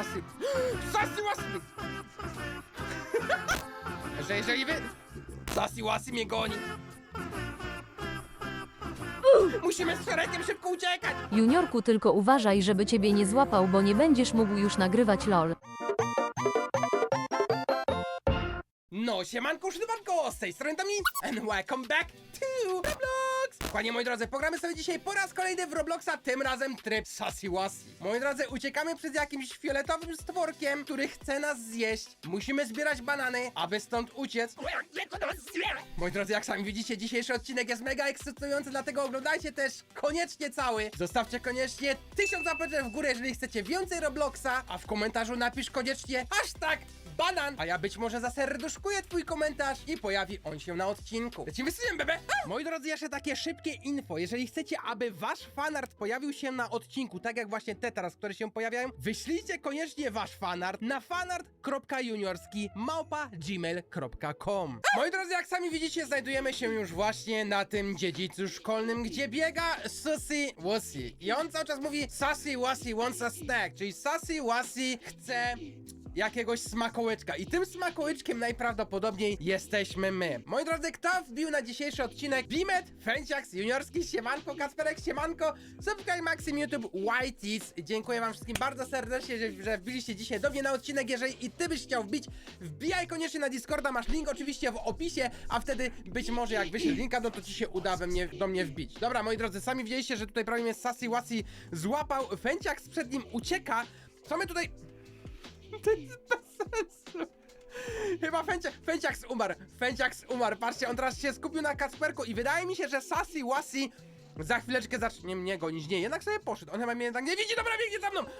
Sasy... Sasy łasy... że jeżeli wy... Sasy łasy mnie goni. Musimy z szeregiem szybko uciekać! Juniorku tylko uważaj, żeby ciebie nie złapał, bo nie będziesz mógł już nagrywać lol. No, siemanko, szydywanko, z tej strony Tomi, and welcome back to Roblox! Dokładnie, moi drodzy, pogramy sobie dzisiaj po raz kolejny w Robloxa, tym razem tryb Sassy Wassy. Moi drodzy, uciekamy przed jakimś fioletowym stworkiem, który chce nas zjeść. Musimy zbierać banany, aby stąd uciec. Moi drodzy, jak sami widzicie, dzisiejszy odcinek jest mega ekscytujący, dlatego oglądajcie też koniecznie cały. Zostawcie koniecznie tysiąc zapeczek w górę, jeżeli chcecie więcej Robloxa, a w komentarzu napisz koniecznie hashtag banan, a ja być może zaserduszkuję twój komentarz i pojawi on się na odcinku. Lecimy z tym, bebe! Moi drodzy, jeszcze takie szybkie info. Jeżeli chcecie, aby wasz fanart pojawił się na odcinku, tak jak właśnie te teraz, które się pojawiają, wyślijcie koniecznie wasz fanart na fanart.juniorski gmail.com Moi drodzy, jak sami widzicie, znajdujemy się już właśnie na tym dziedzicu szkolnym, gdzie biega Sussy Wussy. I on cały czas mówi Sassy Wussy wants a snack, czyli Sassy Wussy chce jakiegoś smakołyczka. I tym smakołyczkiem najprawdopodobniej jesteśmy my. Moi drodzy, kto wbił na dzisiejszy odcinek? Bimet, Fenciax, Juniorski, Siemanko, Kasperek, Siemanko, Subscribe Maxim YouTube, Whiteys. Dziękuję wam wszystkim bardzo serdecznie, że, że wbiliście dzisiaj do mnie na odcinek. Jeżeli i ty byś chciał wbić, wbijaj koniecznie na Discorda, masz link oczywiście w opisie, a wtedy być może jak wyślesz linka, no to ci się uda we mnie, do mnie wbić. Dobra, moi drodzy, sami widzieliście, że tutaj prawie mnie Sassy Wassy złapał, Fenciax przed nim ucieka. Co my tutaj... To jest bez sensu. Chyba Fęcia, Fęciaks umarł. Fęciaks umarł. Patrzcie, on teraz się skupił na Kasperku i wydaje mi się, że Sassy Wassy za chwileczkę zacznie mnie gonić. Nie, jednak sobie poszedł. On chyba mnie jednak nie widzi. Dobra, biegnie za mną.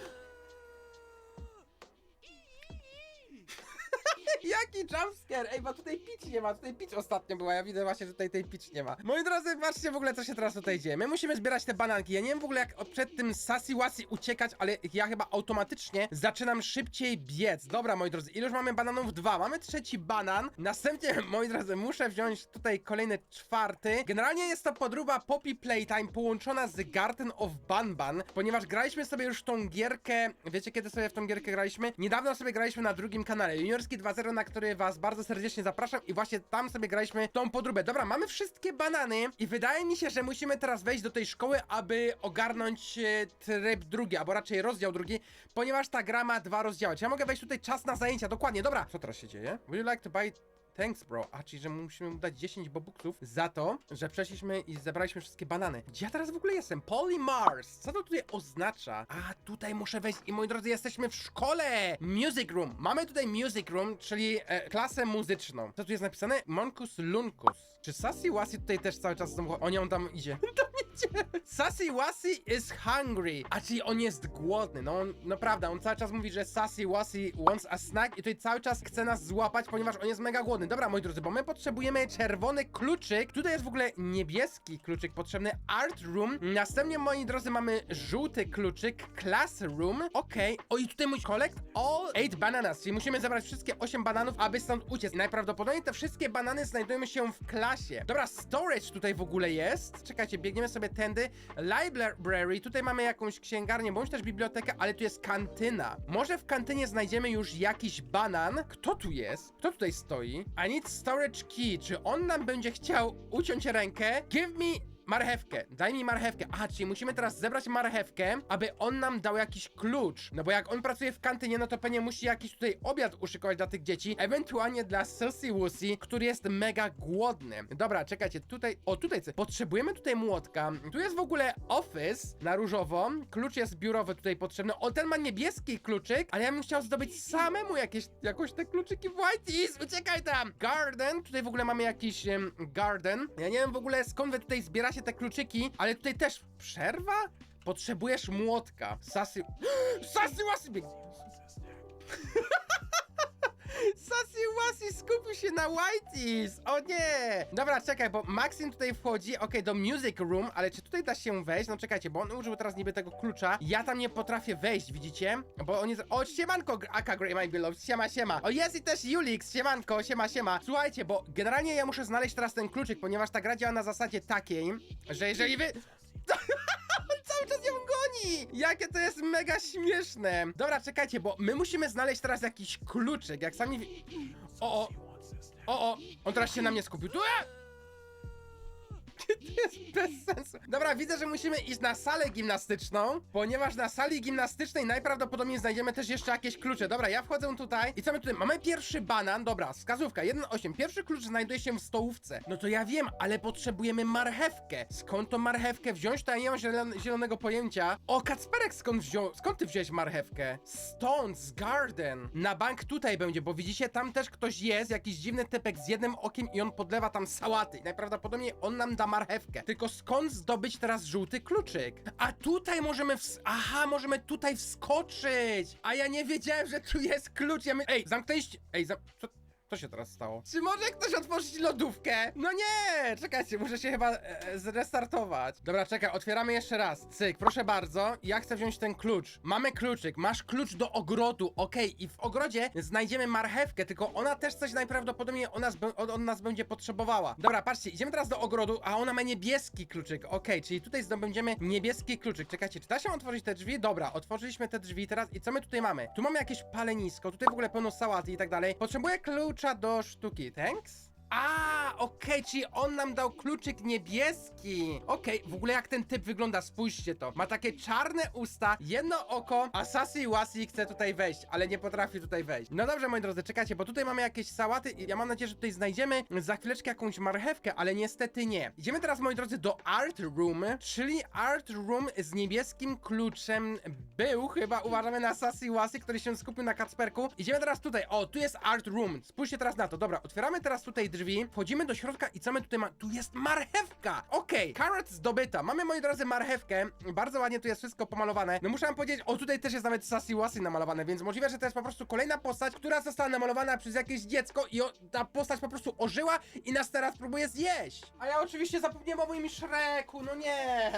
Jaki jumpscare! Ej, bo tutaj pitch nie ma, tutaj pitch ostatnio była, ja widzę właśnie, że tutaj tej pitch nie ma. Moi drodzy, patrzcie w ogóle, co się teraz tutaj dzieje. My musimy zbierać te bananki. Ja nie wiem w ogóle, jak przed tym Sassy Wassy uciekać, ale ja chyba automatycznie zaczynam szybciej biec. Dobra, moi drodzy, iluż mamy bananów? Dwa. Mamy trzeci banan. Następnie, moi drodzy, muszę wziąć tutaj kolejny czwarty. Generalnie jest to podróba Poppy Playtime połączona z Garden of Banban, ponieważ graliśmy sobie już tą gierkę, wiecie kiedy sobie w tą gierkę graliśmy? Niedawno sobie graliśmy na drugim kanale, Juniorski 2.0, na który was bardzo serdecznie zapraszam i właśnie tam sobie graliśmy tą podróbę. Dobra, mamy wszystkie banany i wydaje mi się, że musimy teraz wejść do tej szkoły, aby ogarnąć e, tryb drugi, albo raczej rozdział drugi, ponieważ ta gra ma dwa rozdziały. Czy ja mogę wejść tutaj czas na zajęcia? Dokładnie, dobra. Co teraz się dzieje? Would you like to buy Thanks, bro. A, czyli, że musimy mu dać 10 bobuksów za to, że przeszliśmy i zebraliśmy wszystkie banany. Gdzie ja teraz w ogóle jestem? Polymars. Co to tutaj oznacza? A, tutaj muszę wejść i moi drodzy, jesteśmy w szkole! Music room. Mamy tutaj music room, czyli e, klasę muzyczną. Co tu jest napisane? Monkus Lunkus. Czy Sassy Wassy tutaj też cały czas znowu... O nie, on tam idzie. Sassy Wassy is hungry. A, czyli on jest głodny. No, on, naprawdę, on cały czas mówi, że Sassy Wassy wants a snack i tutaj cały czas chce nas złapać, ponieważ on jest mega głodny. Dobra, moi drodzy, bo my potrzebujemy czerwony kluczyk. Tutaj jest w ogóle niebieski kluczyk potrzebny, art room. Następnie, moi drodzy, mamy żółty kluczyk, classroom. Okej. O, i tutaj mój collect all eight bananas, czyli musimy zebrać wszystkie 8 bananów, aby stąd uciec. Najprawdopodobniej te wszystkie banany znajdują się w klasie. Dobra, storage tutaj w ogóle jest. Czekajcie, biegniemy sobie tędy. Library, tutaj mamy jakąś księgarnię, bądź też bibliotekę, ale tu jest kantyna. Może w kantynie znajdziemy już jakiś banan. Kto tu jest? Kto tutaj stoi? I need storage key. Czy on nam będzie chciał uciąć rękę? Give me Marchewkę, daj mi marchewkę. Aha, czyli musimy teraz zebrać marchewkę, aby on nam dał jakiś klucz. No bo jak on pracuje w kantynie, no to pewnie musi jakiś tutaj obiad uszykować dla tych dzieci. Ewentualnie dla Sussy Wussy, który jest mega głodny. Dobra, czekajcie, tutaj, o tutaj, co- potrzebujemy tutaj młotka. Tu jest w ogóle office na różowo. Klucz jest biurowy tutaj potrzebny. O, ten ma niebieski kluczyk, ale ja bym chciał zdobyć samemu jakieś, jakoś te kluczyki w Whiteys. Uciekaj tam! Garden, tutaj w ogóle mamy jakiś em, garden. Ja nie wiem w ogóle skąd wy tutaj zbieracie te kluczyki, ale tutaj też przerwa? Potrzebujesz młotka. Sasy... Sasy łasy. Sassy Wassy skupił się na Whiteys! O nie! Dobra, czekaj, bo Maxim tutaj wchodzi, okej, do Music Room, ale czy tutaj da się wejść? No czekajcie, bo on użył teraz niby tego klucza. Ja tam nie potrafię wejść, widzicie? Bo on jest... O, siemanko, Aka Grey My Beloved, siema, siema. O, jest i też Julix, siemanko, siema, siema. Słuchajcie, bo generalnie ja muszę znaleźć teraz ten kluczyk, ponieważ ta gra działa na zasadzie takiej, że jeżeli wy... Cały czas ją goni! Jakie to jest mega śmieszne! Dobra, czekajcie, bo my musimy znaleźć teraz jakiś kluczyk, jak sami... O, o! O, o! On teraz się na mnie skupił. Tu, e! To jest bez sensu. Dobra, widzę, że musimy iść na salę gimnastyczną, ponieważ na sali gimnastycznej najprawdopodobniej znajdziemy też jeszcze jakieś klucze. Dobra, ja wchodzę tutaj i co my tutaj? Mamy pierwszy banan, dobra, wskazówka 1.8. Pierwszy klucz znajduje się w stołówce. No to ja wiem, ale potrzebujemy marchewkę. Skąd tą marchewkę wziąć? To ja nie mam zielon- zielonego pojęcia. O, Kacperek, skąd wziął? Skąd ty wziąłeś marchewkę? Stąd, z garden. Na bank tutaj będzie, bo widzicie, tam też ktoś jest, jakiś dziwny typek z jednym okiem i on podlewa tam sałaty. Najprawdopodobniej on nam da marchewkę. Tylko skąd zdobyć teraz żółty kluczyk? A tutaj możemy Aha, możemy tutaj wskoczyć! A ja nie wiedziałem, że tu jest klucz. Ja my... Ej, zamknęliście... Ej, zam... Co... Co się teraz stało? Czy może ktoś otworzyć lodówkę? No nie! Czekajcie, muszę się chyba e, e, zrestartować. Dobra, czekaj, otwieramy jeszcze raz. Cyk, proszę bardzo. Ja chcę wziąć ten klucz. Mamy kluczyk, masz klucz do ogrodu, okej. I w ogrodzie znajdziemy marchewkę, tylko ona też coś najprawdopodobniej nas, od, od nas będzie potrzebowała. Dobra, patrzcie, idziemy teraz do ogrodu, a ona ma niebieski kluczyk. Okej, czyli tutaj zdobędziemy niebieski kluczyk. Czekajcie, czy da się otworzyć te drzwi? Dobra, otworzyliśmy te drzwi teraz i co my tutaj mamy? Tu mamy jakieś palenisko, tutaj w ogóle pełno sałaty i tak dalej. Potrzebuję klucza do sztuki. Thanks? A, okej, czyli on nam dał kluczyk niebieski. Okej, w ogóle jak ten typ wygląda, spójrzcie to. Ma takie czarne usta, jedno oko, a Sassy Wasi chce tutaj wejść, ale nie potrafi tutaj wejść. No dobrze, moi drodzy, czekajcie, bo tutaj mamy jakieś sałaty i ja mam nadzieję, że tutaj znajdziemy za chwileczkę jakąś marchewkę, ale niestety nie. Idziemy teraz, moi drodzy, do Art Room, czyli Art Room z niebieskim kluczem był, chyba uważamy na Sassy Wasi, który się skupił na Kacperku. Idziemy teraz tutaj, o, tu jest Art Room, spójrzcie teraz na to, dobra, otwieramy teraz tutaj drzwi, wchodzimy do środka i co my tutaj mamy? Tu jest marchewka! Okej, carrot zdobyta, mamy, moi drodzy, marchewkę, bardzo ładnie tu jest wszystko pomalowane. No muszę wam powiedzieć, o, tutaj też jest nawet Sassy Wasi namalowane, więc możliwe, że to jest po prostu kolejna postać, która została namalowana przez jakieś dziecko i o, ta postać po prostu ożyła i nas teraz próbuje zjeść. A ja oczywiście zapomniałem o moim Shreku, no nie!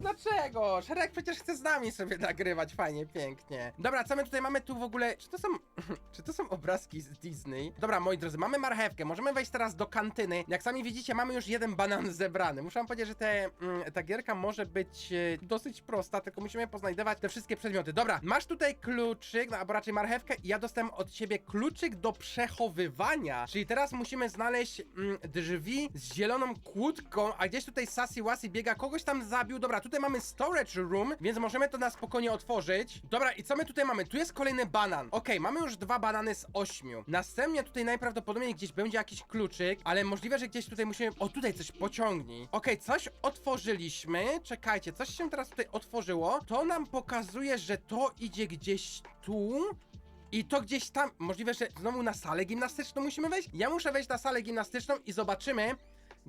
Dlaczego? Szereg przecież chce z nami sobie nagrywać fajnie, pięknie. Dobra, co my tutaj mamy tu w ogóle? Czy to są. czy to są obrazki z Disney? Dobra, moi drodzy, mamy marchewkę. Możemy wejść teraz do kantyny. Jak sami widzicie, mamy już jeden banan zebrany. Muszę wam powiedzieć, że te, mm, ta gierka może być e, dosyć prosta, tylko musimy poznajdować te wszystkie przedmioty. Dobra, masz tutaj kluczyk, no, albo raczej marchewkę, i ja dostałem od ciebie kluczyk do przechowywania. Czyli teraz musimy znaleźć mm, drzwi z zieloną kłódką, a gdzieś tutaj Sassy Wasi biega, kogoś tam zabił. Dobra, tutaj mamy storage room, więc możemy to na spokojnie otworzyć. Dobra, i co my tutaj mamy? Tu jest kolejny banan. Okej, mamy już dwa banany z ośmiu. Następnie tutaj najprawdopodobniej gdzieś będzie jakiś kluczyk, ale możliwe, że gdzieś tutaj musimy... O, tutaj coś pociągnij. Okej, coś otworzyliśmy. Czekajcie, coś się teraz tutaj otworzyło. To nam pokazuje, że to idzie gdzieś tu. I to gdzieś tam, możliwe, że znowu na salę gimnastyczną musimy wejść? Ja muszę wejść na salę gimnastyczną i zobaczymy,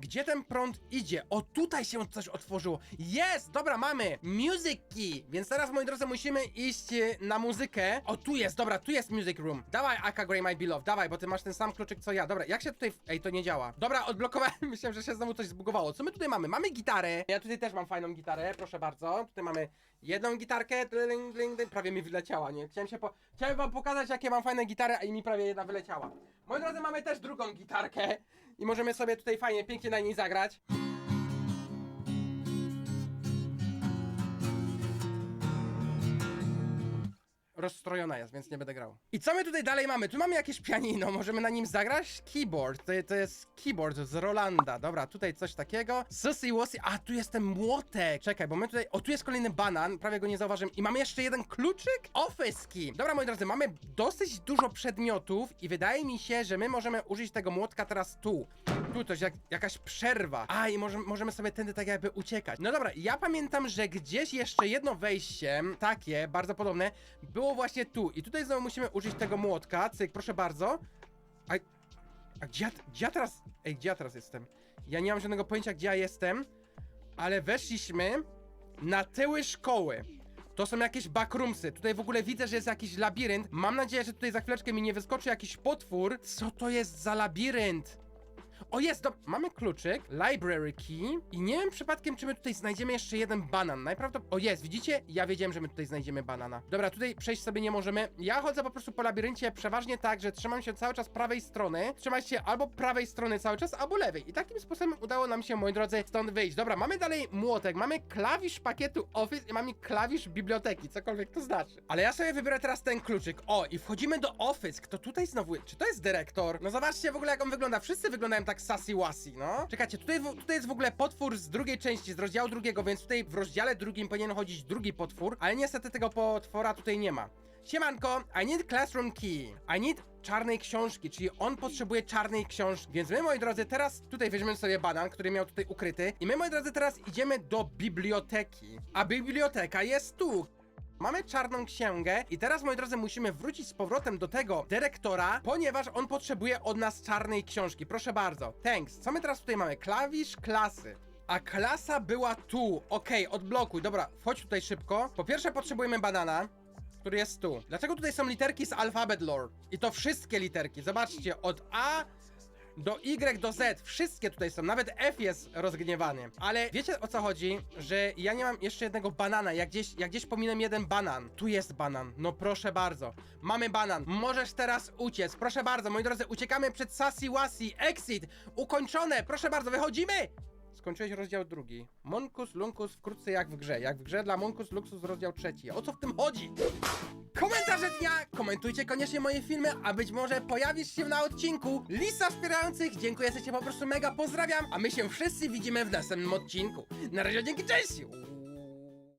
gdzie ten prąd idzie. O, tutaj się coś otworzyło. Jest! Dobra, mamy! Music key! Więc teraz, moi drodzy, musimy iść e, na muzykę. O, tu jest, dobra, tu jest music room. Dawaj, Aka Grey, my beloved, dawaj, bo ty masz ten sam kluczyk co ja. Dobra, jak się tutaj... Ej, to nie działa. Dobra, odblokowałem, myślałem, że się znowu coś zbugowało. Co my tutaj mamy? Mamy gitarę. Ja tutaj też mam fajną gitarę, proszę bardzo. Tutaj mamy jedną gitarkę, dling, dling, dling. prawie mi wyleciała, nie? Chciałem się po... Chciałem wam pokazać, jakie mam fajne gitary, a i mi prawie jedna wyleciała. Moi drodzy, mamy też drugą gitarkę i możemy sobie tutaj fajnie, pięknie na niej zagrać. Rozstrojona jest, więc nie będę grał. I co my tutaj dalej mamy? Tu mamy jakieś pianino, możemy na nim zagrać? Keyboard, to, to jest keyboard z Rolanda. Dobra, tutaj coś takiego. Sussy Wossy, a tu jest ten młotek. Czekaj, bo my tutaj, o tu jest kolejny banan, prawie go nie zauważyłem. I mamy jeszcze jeden kluczyk? Office key. Dobra, moi drodzy, mamy dosyć dużo przedmiotów i wydaje mi się, że my możemy użyć tego młotka teraz tu. Tu coś, jak, jakaś przerwa. A, i może, możemy sobie tędy tak jakby uciekać. No dobra, ja pamiętam, że gdzieś jeszcze jedno wejście, takie, bardzo podobne, było właśnie tu. I tutaj znowu musimy użyć tego młotka. Cyk, proszę bardzo. A, a gdzie, ja, gdzie ja teraz... Ej, gdzie ja teraz jestem? Ja nie mam żadnego pojęcia, gdzie ja jestem, ale weszliśmy na tyły szkoły. To są jakieś backroomsy. Tutaj w ogóle widzę, że jest jakiś labirynt. Mam nadzieję, że tutaj za chwileczkę mi nie wyskoczy jakiś potwór. Co to jest za labirynt? O jest, do... mamy kluczyk, library key i nie wiem przypadkiem, czy my tutaj znajdziemy jeszcze jeden banan. Najprawdopodobniej... O jest, widzicie? Ja wiedziałem, że my tutaj znajdziemy banana. Dobra, tutaj przejść sobie nie możemy. Ja chodzę po prostu po labiryncie przeważnie tak, że trzymam się cały czas prawej strony. Trzymać się albo prawej strony cały czas, albo lewej. I takim sposobem udało nam się, moi drodzy, stąd wyjść. Dobra, mamy dalej młotek, mamy klawisz pakietu Office i mamy klawisz biblioteki, cokolwiek to znaczy. Ale ja sobie wybiorę teraz ten kluczyk. O, i wchodzimy do Office. Kto tutaj znowu... Czy to jest dyrektor? No zobaczcie w ogóle, jak on wygląda. Wszyscy wyglądają tak sassy wassi, no. Czekajcie, tutaj, tutaj jest w ogóle potwór z drugiej części, z rozdziału drugiego, więc tutaj w rozdziale drugim powinien chodzić drugi potwór, ale niestety tego potwora tutaj nie ma. Siemanko, I need classroom key. I need czarnej książki, czyli on potrzebuje czarnej książki. Więc my, moi drodzy, teraz tutaj weźmiemy sobie banan, który miał tutaj ukryty. I my, moi drodzy, teraz idziemy do biblioteki. A biblioteka jest tu. Mamy czarną księgę i teraz, moi drodzy, musimy wrócić z powrotem do tego dyrektora, ponieważ on potrzebuje od nas czarnej książki. Proszę bardzo. Thanks. Co my teraz tutaj mamy? Klawisz klasy. A klasa była tu. Okej, odblokuj. Dobra, wchodź tutaj szybko. Po pierwsze potrzebujemy banana który jest tu. Dlaczego tutaj są literki z Alphabet Lore? I to wszystkie literki. Zobaczcie, od A do Y do Z. Wszystkie tutaj są. Nawet F jest rozgniewany. Ale wiecie o co chodzi? Że ja nie mam jeszcze jednego banana. Jak gdzieś, jak gdzieś pominę jeden banan. Tu jest banan. No proszę bardzo. Mamy banan. Możesz teraz uciec. Proszę bardzo, moi drodzy, uciekamy przed Sassy Wassy. Exit. Ukończone. Proszę bardzo, wychodzimy. Skończyłeś rozdział drugi. Monkus, Lunkus wkrótce jak w grze. Jak w grze dla Monkus, Luxus rozdział trzeci. O co w tym chodzi? Komentarze dnia! Komentujcie koniecznie moje filmy, a być może pojawisz się na odcinku. Lista wspierających, dziękuję, jesteście po prostu mega, pozdrawiam, a my się wszyscy widzimy w następnym odcinku. Na razie, dzięki, cześć!